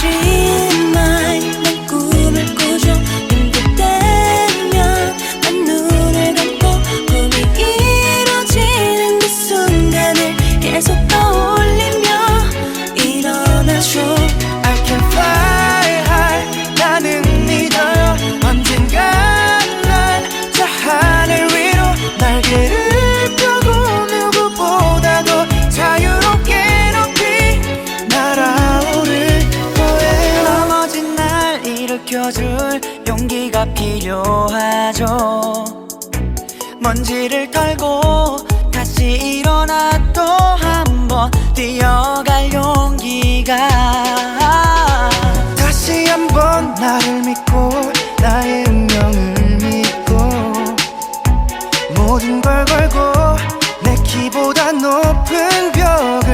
Dream 지켜줄 용기가 필요하죠. 먼지를 털고 다시 일어나 또 한 번 뛰어갈 용기가 다시 한번 나를 믿고 나의 운명을 믿고 모든 걸 걸고 내 키보다 높은 벽을